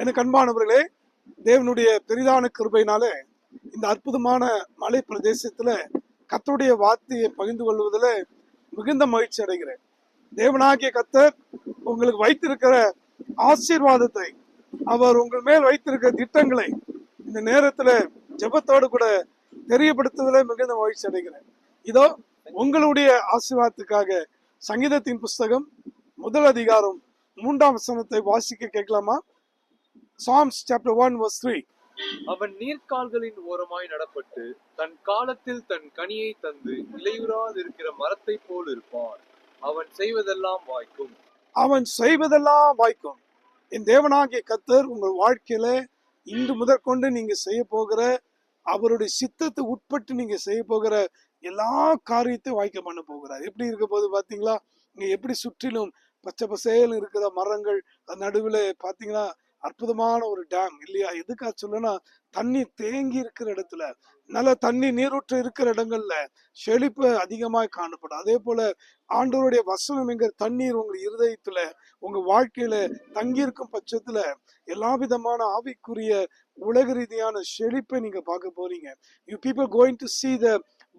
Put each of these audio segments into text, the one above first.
எனக்கு அன்பானவர்களே தேவனுடைய பெரிதான கிருபையினாலே இந்த அற்புதமான மலை பிரதேசத்தில் கத்தருடைய வார்த்தையை பகிர்ந்து கொள்வதில் மிகுந்த மகிழ்ச்சி அடைகிறேன். தேவனாகிய கத்தர் உங்களுக்கு வைத்திருக்கிற ஆசீர்வாதத்தை அவர் உங்கள் மேல் வைத்திருக்கிற திட்டங்களை இந்த நேரத்தில் ஜெபத்தோடு கூட தெரியப்படுத்துவதில் மிகுந்த மகிழ்ச்சி அடைகிறேன். இதோ உங்களுடைய ஆசீர்வாதத்துக்காக சங்கீதத்தின் புஸ்தகம் முதல் அதிகாரம் மூன்றாம் வசனத்தை வாசிக்க கேட்கலாமா? Psalms chapter one verse three அவன் நீர்க்கால்களின் ஓரமாய் நடப்பட்டு தன் காலத்தில் தன் கனியை தந்து இலையுறாதிருக்கிற மரத்தை போல் இருப்பான். அவன் செய்வதெல்லாம் வாய்க்கும். அவன் செய்வதெல்லாம் வாய்க்கும். என் தேவனாகிய கத்தர் உங்கள் வாழ்க்கையில இன்று முதற்கொண்டு நீங்க செய்ய போகிற அவருடைய சித்தத்தை உட்பட்டு நீங்க செய்ய போகிற எல்லா காரியத்தையும் வாய்க்க பண்ண போகிறார். எப்படி இருக்க போது பாத்தீங்களா? இங்க எப்படி சுற்றிலும் பச்சை பசேல் இருக்கிற மரங்கள் நடுவுல பாத்தீங்கன்னா அற்புதமான ஒரு டேம் இல்லையா? எதுக்காக சொல்லுன்னா தண்ணி தேங்கி இருக்கிற இடத்துல நல்ல தண்ணி நீரூற்று இருக்கிற இடங்கள்ல செழிப்பு அதிகமாக காணப்படும். அதே போல ஆண்டவருடைய வசனம் என்கிற தண்ணீர் உங்க இருதயத்துல உங்க வாழ்க்கையில தங்கியிருக்கும் பட்சத்துல எல்லா விதமான ஆவிக்குரிய உலக ரீதியான செழிப்பை நீங்க பார்க்க போறீங்க. You people going to see the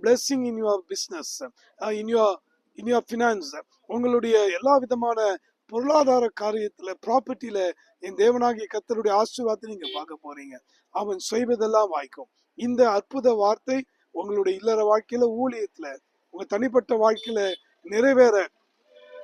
blessing in your business in your in your finance உங்களுடைய எல்லா விதமான பொருளாதார காரியத்துல ப்ராப்பர்ட்டியில என் தேவனாகிய கத்தருடைய ஆசீர்வாதத்தை நீங்க பார்க்க போறீங்க. அவன் செய்வதெல்லாம் வாய்க்கும். இந்த அற்புத வார்த்தை உங்களுடைய இல்லற வாழ்க்கையில ஊழியத்துல உங்க தனிப்பட்ட வாழ்க்கையில நிறைவேற.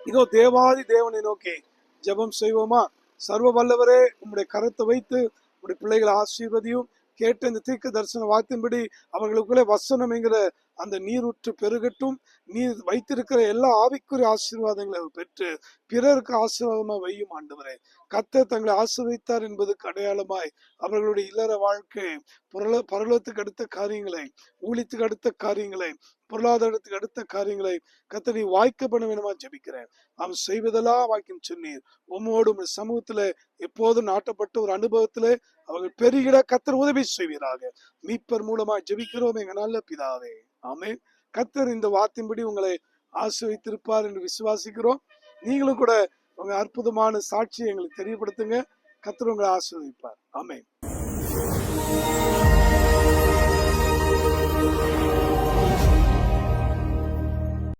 இதோ தேவாதி தேவனை நோக்கி ஜெபம் செய்வோமா? சர்வ வல்லவரே உம்முடைய கரத்தை வைத்து உம்முடைய பிள்ளைகளை ஆசீர்வதியும். கேட்ட இந்த தீர்க்க தரிசன வார்த்தையின்படி அவர்களுக்குள்ளே வசனம் என்கிற அந்த நீரூற்று பெருகட்டும். நீர் வைத்திருக்கிற எல்லா ஆவிக்குரிய ஆசீர்வாதங்களை பெற்று பிறருக்கு ஆசீர்வாதமாக வையும் ஆண்டவரே. கத்தர் தங்களை ஆசீர்வதித்தார் என்பது அடையாளமாய் அவர்களுடைய இல்லற வாழ்க்கை புரள பரலோகத்துக்கு அடுத்த காரியங்களை ஊழித்துக்கு அடுத்த காரியங்களை பொருளாதாரத்துக்கு அடுத்த காரியங்களை கத்தனை வாய்க்க பண்ண வேணுமா ஜெபிக்கிறேன். அவன் செய்வதெல்லாம் வாய்க்கும் சொன்னீர். உம்மோடு உங்கள் சமூகத்துல எப்போதும் நாட்டப்பட்ட ஒரு அனுபவத்தில் அவர்கள் பெருகிட கத்தர் உதவி செய்வீராக. மீட்பர் மூலமா ஜபிக்கிறோம் எங்க நல்ல பிதாவே. ஆமே கத்தர் இந்த வார்த்தையின்படி உங்களை ஆசிரியத்திருப்பார் என்று விசுவாசிக்கிறோம். நீங்களும் கூட உங்க அற்புதமான சாட்சியை எங்களுக்கு தெரியப்படுத்துங்க. கத்தர் உங்களை ஆசிர்வதிப்பார். ஆமே